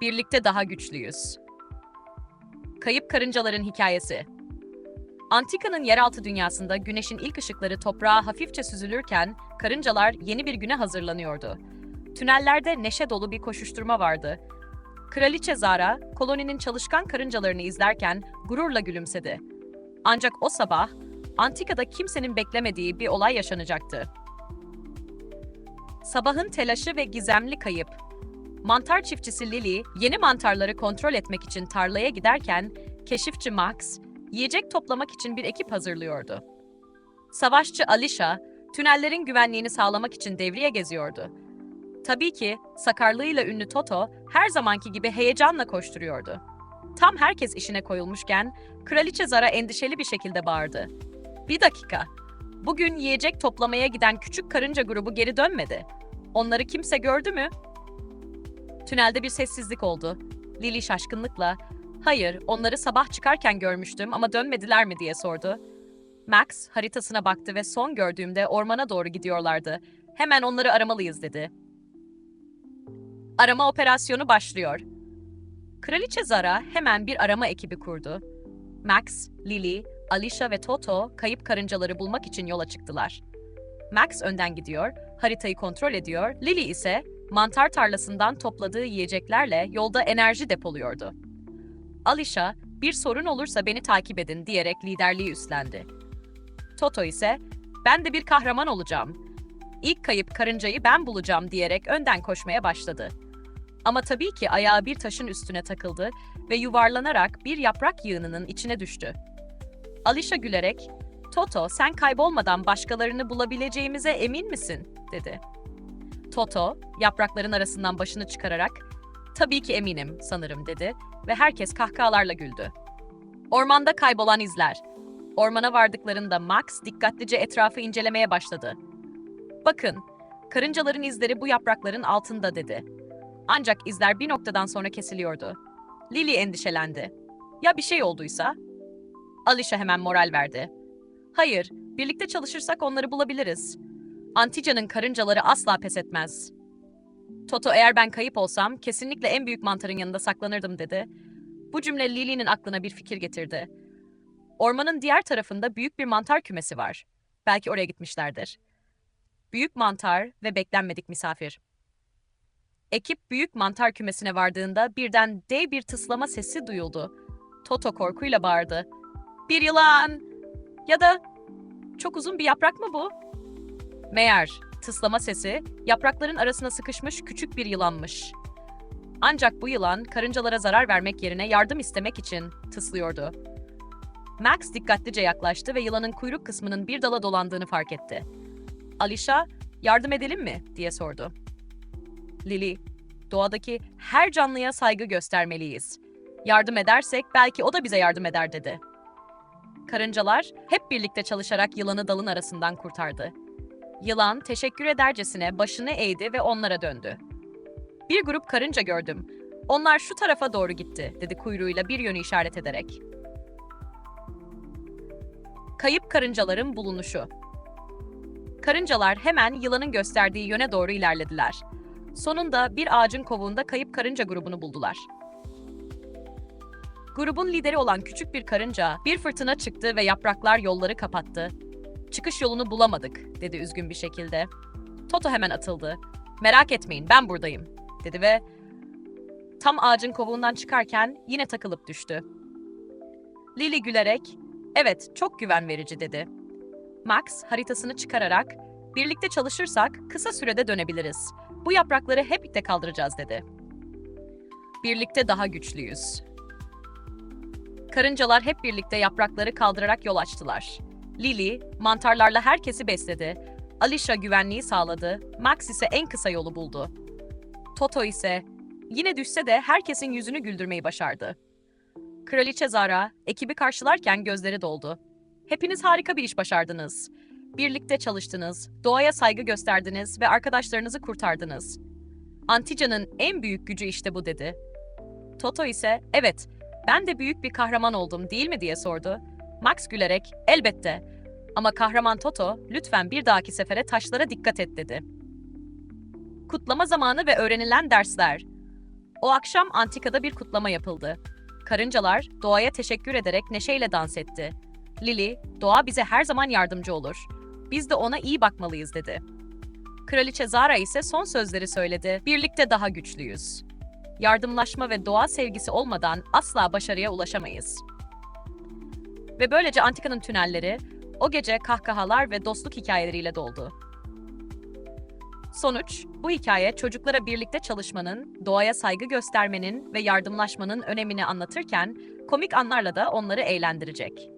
Birlikte daha güçlüyüz. Kayıp karıncaların hikayesi. Antika'nın yeraltı dünyasında güneşin ilk ışıkları toprağa hafifçe süzülürken karıncalar yeni bir güne hazırlanıyordu. Tünellerde neşe dolu bir koşuşturma vardı. Kraliçe Zara, koloninin çalışkan karıncalarını izlerken gururla gülümsedi. Ancak o sabah Antika'da kimsenin beklemediği bir olay yaşanacaktı. Sabahın telaşı ve gizemli kayıp. Mantar çiftçisi Lily, yeni mantarları kontrol etmek için tarlaya giderken, keşifçi Max, yiyecek toplamak için bir ekip hazırlıyordu. Savaşçı Alicia, tünellerin güvenliğini sağlamak için devriye geziyordu. Tabii ki sakarlığıyla ünlü Toto her zamanki gibi heyecanla koşturuyordu. Tam herkes işine koyulmuşken Kraliçe Zara endişeli bir şekilde bağırdı. Bir dakika. Bugün yiyecek toplamaya giden küçük karınca grubu geri dönmedi. Onları kimse gördü mü? Tünelde bir sessizlik oldu. Lily şaşkınlıkla, "Hayır, onları sabah çıkarken görmüştüm ama dönmediler mi?" diye sordu. Max haritasına baktı ve son gördüğümde ormana doğru gidiyorlardı. Hemen onları aramalıyız dedi. Arama operasyonu başlıyor. Kraliçe Zara hemen bir arama ekibi kurdu. Max, Lily, Alicia ve Toto kayıp karıncaları bulmak için yola çıktılar. Max önden gidiyor, haritayı kontrol ediyor, Lily ise mantar tarlasından topladığı yiyeceklerle yolda enerji depoluyordu. Alicia, bir sorun olursa beni takip edin diyerek liderliği üstlendi. Toto ise, ben de bir kahraman olacağım. İlk kayıp karıncayı ben bulacağım diyerek önden koşmaya başladı. Ama tabii ki ayağı bir taşın üstüne takıldı ve yuvarlanarak bir yaprak yığınının içine düştü. Alicia gülerek, Toto sen kaybolmadan başkalarını bulabileceğimize emin misin? dedi. Toto, yaprakların arasından başını çıkararak, tabii ki eminim sanırım dedi ve herkes kahkahalarla güldü. Ormanda kaybolan izler. Ormana vardıklarında Max dikkatlice etrafı incelemeye başladı. Bakın, karıncaların izleri bu yaprakların altında dedi. Ancak izler bir noktadan sonra kesiliyordu. Lily endişelendi. Ya bir şey olduysa? Alicia hemen moral verdi. Hayır, birlikte çalışırsak onları bulabiliriz. Antica'nın karıncaları asla pes etmez. Toto eğer ben kayıp olsam kesinlikle en büyük mantarın yanında saklanırdım dedi. Bu cümle Lily'nin aklına bir fikir getirdi. Ormanın diğer tarafında büyük bir mantar kümesi var. Belki oraya gitmişlerdir. Büyük mantar ve beklenmedik misafir. Ekip büyük mantar kümesine vardığında birden dev bir tıslama sesi duyuldu. Toto korkuyla bağırdı. Bir yılan! Ya da çok uzun bir yaprak mı bu? Meğer tıslama sesi yaprakların arasına sıkışmış küçük bir yılanmış. Ancak bu yılan karıncalara zarar vermek yerine yardım istemek için tıslıyordu. Max dikkatlice yaklaştı ve yılanın kuyruk kısmının bir dala dolandığını fark etti. Alicia, yardım edelim mi diye sordu. Lily, doğadaki her canlıya saygı göstermeliyiz. Yardım edersek belki o da bize yardım eder dedi. Karıncalar hep birlikte çalışarak yılanı dalın arasından kurtardı. Yılan teşekkür edercesine başını eğdi ve onlara döndü. Bir grup karınca gördüm. Onlar şu tarafa doğru gitti, dedi kuyruğuyla bir yönü işaret ederek. Kayıp karıncaların bulunuşu. Karıncalar hemen yılanın gösterdiği yöne doğru ilerlediler. Sonunda bir ağacın kovuğunda kayıp karınca grubunu buldular. Grubun lideri olan küçük bir karınca bir fırtına çıktı ve yapraklar yolları kapattı. Çıkış yolunu bulamadık, dedi üzgün bir şekilde. Toto hemen atıldı. Merak etmeyin, ben buradayım, dedi ve tam ağacın kovuğundan çıkarken yine takılıp düştü. Lily gülerek, evet çok güven verici dedi. Max haritasını çıkararak, birlikte çalışırsak kısa sürede dönebiliriz. Bu yaprakları hep birlikte kaldıracağız dedi. Birlikte daha güçlüyüz. Karıncalar hep birlikte yaprakları kaldırarak yol açtılar. Lily, mantarlarla herkesi besledi. Alicia güvenliği sağladı. Max ise en kısa yolu buldu. Toto ise yine düşse de herkesin yüzünü güldürmeyi başardı. Kraliçe Zara ekibi karşılarken gözleri doldu. Hepiniz harika bir iş başardınız. Birlikte çalıştınız, doğaya saygı gösterdiniz ve arkadaşlarınızı kurtardınız. Antica'nın en büyük gücü işte bu dedi. Toto ise evet ben de büyük bir kahraman oldum değil mi diye sordu. Max gülerek elbette ama kahraman Toto lütfen bir dahaki sefere taşlara dikkat et dedi. Kutlama zamanı ve öğrenilen dersler. O akşam antikada bir kutlama yapıldı. Karıncalar doğaya teşekkür ederek neşeyle dans etti. Lily, doğa bize her zaman yardımcı olur. Biz de ona iyi bakmalıyız dedi. Kraliçe Zara ise son sözleri söyledi. Birlikte daha güçlüyüz. Yardımlaşma ve doğa sevgisi olmadan asla başarıya ulaşamayız. Ve böylece antikanın tünelleri o gece kahkahalar ve dostluk hikayeleriyle doldu. Sonuç, bu hikaye çocuklara birlikte çalışmanın, doğaya saygı göstermenin ve yardımlaşmanın önemini anlatırken komik anlarla da onları eğlendirecek.